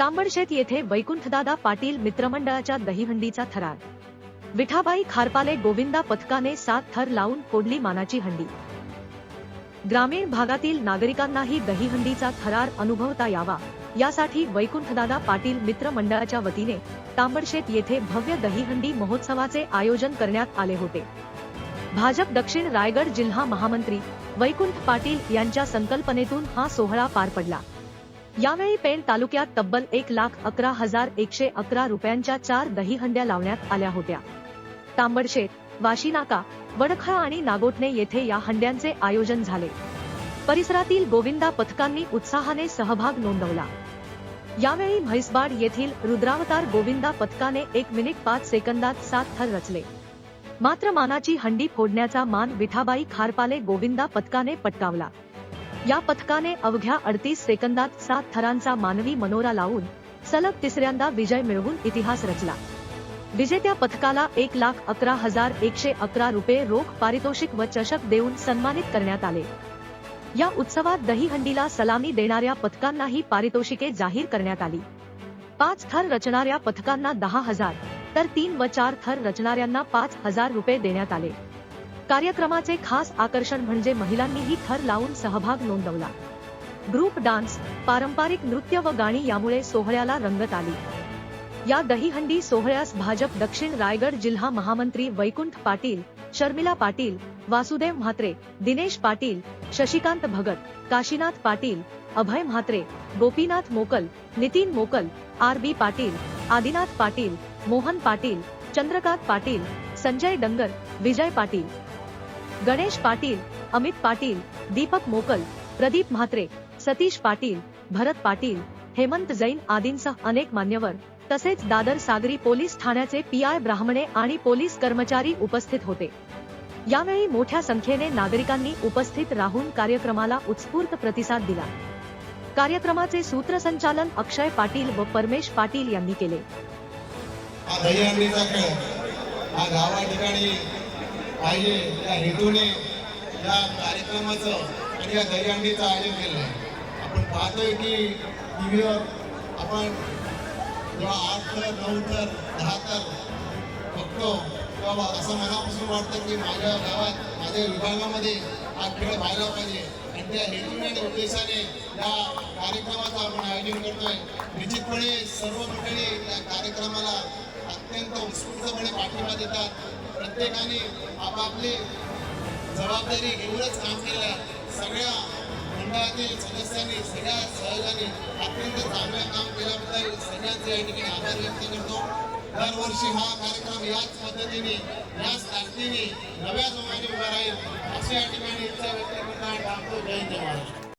तांबडशेत येथे वैकुंठदादा पाटील मित्रमंडळाच्या दहीहंडीचा थरार. विठाबाई खारपाले गोविंदा पथकाने सात थर लावून फोडली मानाची हंडी. ग्रामीण भागातील नागरिकांनाही दहीहंडीचा थरार अनुभवता यावा यासाठी वैकुंठदादा पाटील मित्र मंडळाच्या वतीने तांबडशेत येथे भव्य दहीहंडी महोत्सवाचे आयोजन करण्यात आले होते. भाजप दक्षिण रायगड जिल्हा महामंत्री वैकुंठ पाटील यांच्या संकल्पनेतून हा सोहळा पार पडला. यावेळी पेण तालुक्यात तब्बल एक लाख अकरा हजार एकशे अकरा रुपयांच्या चार दहीहंड्या लावण्यात आल्या होत्या. तांबडशेत वाशीनाका वडखळ आणि नागोठणे येथे या हंड्यांचे आयोजन झाले. परिसरातील गोविंदा पथकांनी उत्साहाने सहभाग नोंदवला. यावेळी म्हैसबाड येथील रुद्रावतार गोविंदा पथकाने एक मिनिट पाच सेकंदात सात थर रचले. मात्र मानाची हंडी फोडण्याचा मान विठाबाई खारपाले गोविंदा पथकाने पटकावला. या पथकाने अवघ्या अडतीस सेकंदात सात थरांचा मानवी मनोरा लावून सलग तिसऱ्यांदा विजय मिळवून इतिहास रचला. विजेत्या पथकाला एक लाख अकरा हजार एकशे अकरा रुपये रोख पारितोषिक व चषक देऊन सन्मानित करण्यात आले. या उत्सवात दहीहंडीला सलामी देणाऱ्या पथकांनाही पारितोषिके जाहीर करण्यात आली. पाच थर रचणाऱ्या पथकांना दहा हजार तर तीन व चार थर रचणाऱ्यांना पाच हजार रुपये देण्यात आले. कार्यक्रमाचे खास आकर्षण म्हणजे महिलांनीही थर लावून सहभाग नोंदवला. ग्रुप डान्स पारंपरिक नृत्य व गाणी यामुळे सोहळ्याला रंगत आली. या दहीहंडी सोहळ्यास भाजप दक्षिण रायगड जिल्हा महामंत्री वैकुंठ पाटील शर्मिला पाटील वासुदेव म्हात्रे दिनेश पाटील शशिकांत भगत काशीनाथ पाटील अभय म्हात्रे गोपीनाथ मोकल नितीन मोकल आर बी पाटील आदिनाथ पाटील मोहन पाटील चंद्रकांत पाटील संजय डंगर विजय पाटील गणेश पाटील अमित पाटील दीपक मोकल प्रदीप म्हात्रे सतीश पाटील भरत पाटील हेमंत जैन आदींसह अनेक मान्यवर. तसेच दादर सागरी पोलीस ठाण्याचे पी आय ब्राह्मणे आणि पोलीस कर्मचारी उपस्थित होते. यावेळी मोठ्या संख्येने नागरिकांनी उपस्थित राहून कार्यक्रमाला उत्स्फूर्त प्रतिसाद दिला. कार्यक्रमाचे सूत्रसंचालन अक्षय पाटील व परमेश पाटील यांनी केले. पाहिजे या हेतूने या कार्यक्रमाचं आणि या दहीहंडीचं आयोजन केलं आहे. आपण पाहतोय की टी व्हीवर आपण जेव्हा आठ तर नऊ तर दहा तर बघतो तेव्हा असं मनापासून वाटतं की माझ्या गावात माझ्या विभागामध्ये हा खेळ व्हायला पाहिजे. आणि त्या हेतूने आणि उद्देशाने या कार्यक्रमाचं आपण आयोजन करतोय. निश्चितपणे सर्व मंडळी या कार्यक्रमाला अत्यंत उत्स्फूर्तपणे पाठिंबा देतात. प्रत्येकाने आपापली जबाबदारी घेऊनच काम केलं सगळ्या मंडळातील सदस्यांनी सगळ्या सहजांनी अत्यंत चांगलं काम केल्याबद्दल सगळ्यांचे या ठिकाणी आभार व्यक्त करतो. दरवर्षी हा कार्यक्रम याच पद्धतीने याच ताकदीने नव्या जोमाने उभा राहील अशी या ठिकाणी इच्छा व्यक्त करताना थांबतो जय महाराष्ट्र